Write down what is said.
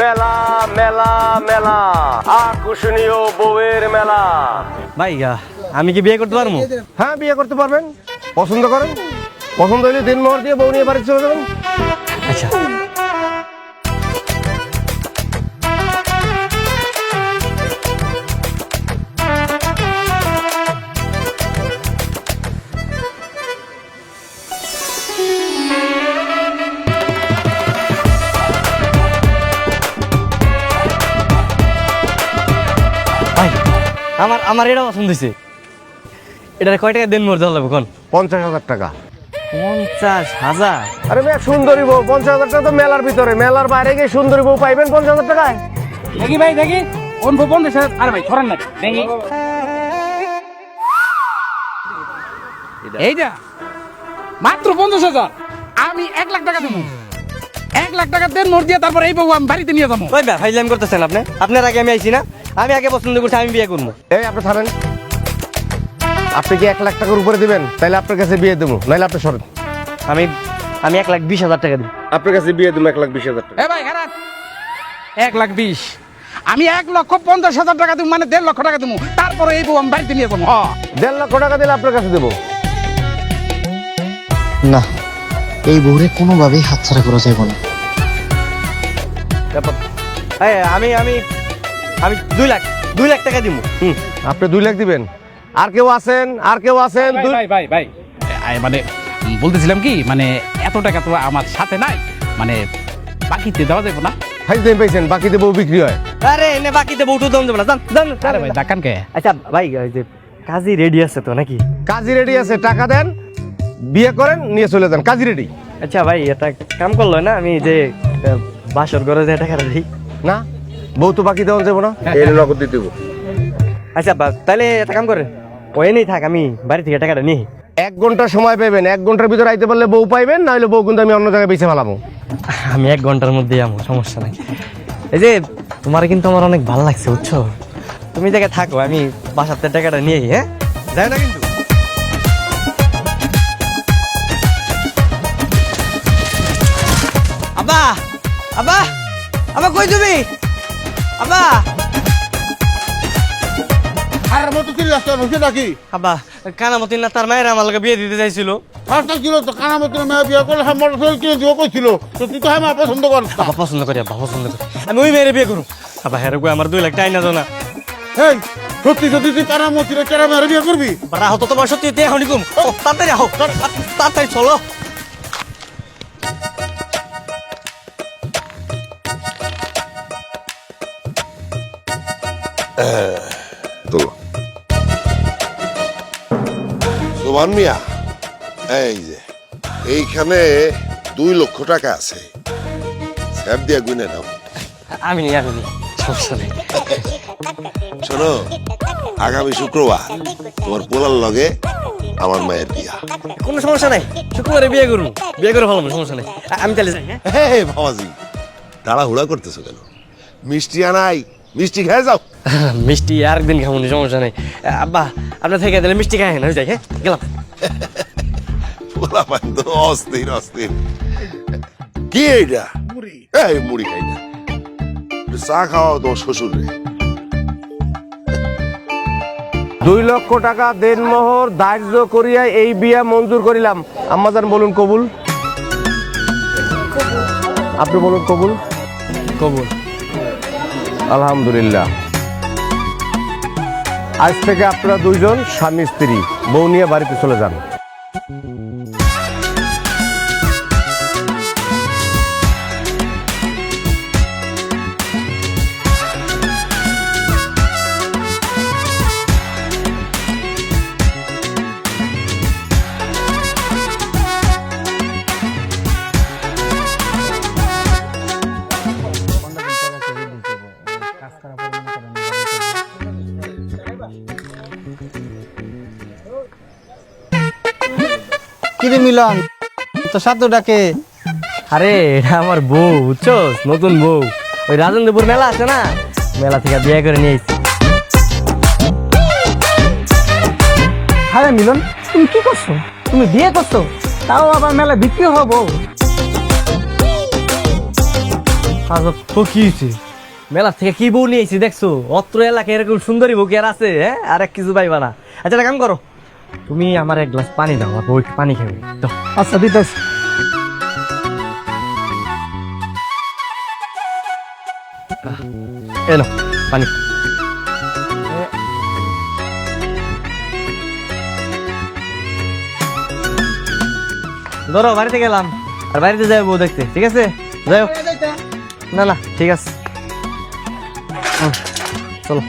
মেলা মেলা মেলা। আকর্ষণীয় বউয়ের মেলা। ভাই আমি কি বিয়ে করতে পারব? হ্যাঁ বিয়ে করতে পারবেন। পছন্দ করেন? পছন্দ হলে দিন মোহর দিয়ে বউ নিয়ে বাড়ি চলে যাবেন। আচ্ছা। আমার আমার এটা পছন্দ হয়েছে। এটা কয় টাকা দেন মোর দেওয়া লাগবে কোন? পঞ্চাশ হাজার টাকা। পঞ্চাশ হাজার? আরে মেয়ে সুন্দরী বউ পঞ্চাশ হাজার টাকা তো মেলার ভিতরে। মেলার বাইরে গিয়ে সুন্দরী বউ পাইবেন পঞ্চাশ হাজার টাকায়? দেখি ভাই দেখি। কোন পঞ্চাশ হাজার? আরে ভাই ছড়ান না। দেখি। এইটা মাত্র পঞ্চাশ হাজার। আমি এক লাখ টাকা দেবো। এক লাখ টাকা দেন মোট দিয়ে তারপর এই বউ আমি বাড়িতে নিয়ে যাব। ব্যা ফাইজলাম করতেছেন আপনি? আপনার আগে আমি আইছি না? আমি আগে পছন্দ করছি আমি বিয়ে করব। এই আপনি থামেন। আপনি কি এক লাখ টাকার উপরে দিবেন? তাহলে আপনার কাছে বিয়ে দেবো নাহলে আপনি সরেন। আমি আমি এক লাখ বিশ হাজার টাকা দিই আপনার কাছে বিয়ে দেবো এক লাখ বিশ হাজার টাকা। এ ভাই খারাপ। এক লাখ বিশ। আমি এক লক্ষ পঞ্চাশ হাজার টাকা দেবো মানে দেড় লক্ষ টাকা দেবো। তারপরে এই বউ আমি বাড়িতে নিয়ে যাব। হ্যাঁ দেড় লক্ষ টাকা দিলে আপনার কাছে দেবো। না এই বউরে কোনোভাবেই হাতছাড়া করা যাবে না। আমি আমি আমি দুই লাখ দুই লাখ টাকা দিব হুম আপনি দুই লাখ দিবেন। আর কেউ আছেন আর কেউ আছেন ভাই ভাই ভাই ভাই। মানে বলতেছিলাম কি মানে এত টাকা তো আমার সাথে নাই মানে বাকিতে দেওয়া যাবে না। হাই দিন পাইছেন বাকিতে বউ বিক্রি হয়। আরে এনে বাকিতে বউটু দম দেবো না জান জান আরে ভাই দেখান কে? আচ্ছা ভাই যে কাজী রেডি আছে তো নাকি? কাজী রেডি আছে টাকা দেন বিয়ে করেন নিয়ে চলে যান কাজী রেডি। আচ্ছা ভাই এটা কাম করল না আমি যে বাসর ঘরে যে টাকাটা দিই। না বউ তো বাকি দেওয়া যাব না? এর নগদ দিয়ে দেবো। আচ্ছা বা- তাহলে একটা কাম করে ওই নেই থাক আমি বাড়ি থেকে টাকাটা নিই। এক ঘণ্টা সময় পাবেন এক ঘণ্টার ভিতরে আইতে পারলে বউ পাইবেন না হলে বউ কিন্তু আমি অন্য জায়গায় বেছে ফেলাবো। আমি এক ঘণ্টার মধ্যে যাব সমস্যা নাই। এই যে তোমার কিন্তু আমার অনেক ভালো লাগছে বুঝছ? তুমি দেখে থাকো আমি বাসাতে টাকাটা নিয়ে হ্যাঁ? যাই না কিন্তু। আবা আবা আবা কই তুমি? আবা আর মতো চিল্লা আসতে হচ্ছে নাকি? আবা কানামতি না তার মায়ের আমার বিয়ে দিতে চাইছিল। ফার্স্টটা ছিল তো কানা মতো মেয়ে বিয়ে করলে হ্যাঁ মোটরসাইকেল কিনে দিব কইছিল। তো তুই তো হ্যাঁ মা পছন্দ কর আবা পছন্দ করি আবা পছন্দ করি। আমি ওই মেয়ের বিয়ে করুম। আবা হেরে কই আমার দুই লাখ টাই না। জানা এই সত্যি সত্যি তুই কানা মতো কেরা মেয়ে বিয়ে করবি? বারা হতো তোমার সত্যি তে এখনই তাড়াতাড়ি আহো। তাড়াতাড়ি চলো। সোমান মিয়া এই যে এইখানে দুই লক্ষ টাকা আছে। স্যাপ দিয়া গুনে নাও। আমি নি আমি নি সমস্যা নেই। শোনো আগামী শুক্রবার তোমার পোলার লগে আমার মায়ের বিয়া। কোনো সমস্যা নাই শুক্রবারে বিয়ে করুন বিয়ে করে ভালো সমস্যা নেই। আমি তাহলে যাই হ্যাঁ? হে বাবাজি তাড়াহুড়া করতেছো কেন? মিষ্টি আনাই মিষ্টি খেয়ে যাও। মিষ্টি আর একদিন খাব নি, সমস্যা নেই। আব্বা আপনার থেকে তাহলে মিষ্টি খাই না যাই হ্যাঁ? গেলাম। পোলা পান তো অস্থির অস্থির। কি এইটা? মুড়ি। এই মুড়ি খাই না। চা খাওয়া তোমার শ্বশুর। রে দুই লক্ষ টাকা দেনমোহর ধার্য করিয়া এই বিয়া মঞ্জুর করিলাম। আম্মাজান বলুন কবুল। আপনি বলুন কবুল? কবুল। আলহামদুলিল্লাহ। আজ থেকে আপনারা দুইজন স্বামী স্ত্রী বউ নিয়ে বাড়িতে চলে যান। কিরে মিলন? তো সাথে ডাকে আরে এটা আমার বউ বুঝছ নতুন বউ। ওই রাজেন্দ্রপুর মেলা আছে না? মেলা থেকে বিয়ে করে নিয়ে এসেছি আরে মিলন তুমি কি করছ? তুমি বিয়ে করছ? তাও আবার মেলা বিক্রি হব? তো কি হয়েছে মেলা থেকে কি বউ নিয়েছি দেখছ? অত্র এলাকায় এরকম সুন্দরী বউ কি আর আছে হ্যাঁ? আর এক কিছু পাইবা না। আচ্ছা একটা কাম করো। তুমি আমার এক গ্লাস পানি দাও আর বউ একটু পানি খাবে দাও। আচ্ছা দিতেছি। এনো পানি। ধরো বাড়িতে গেলাম। আর বাড়িতে যাই বউ দেখতে ঠিক আছে? যাই। না না ঠিক আছে। চলো।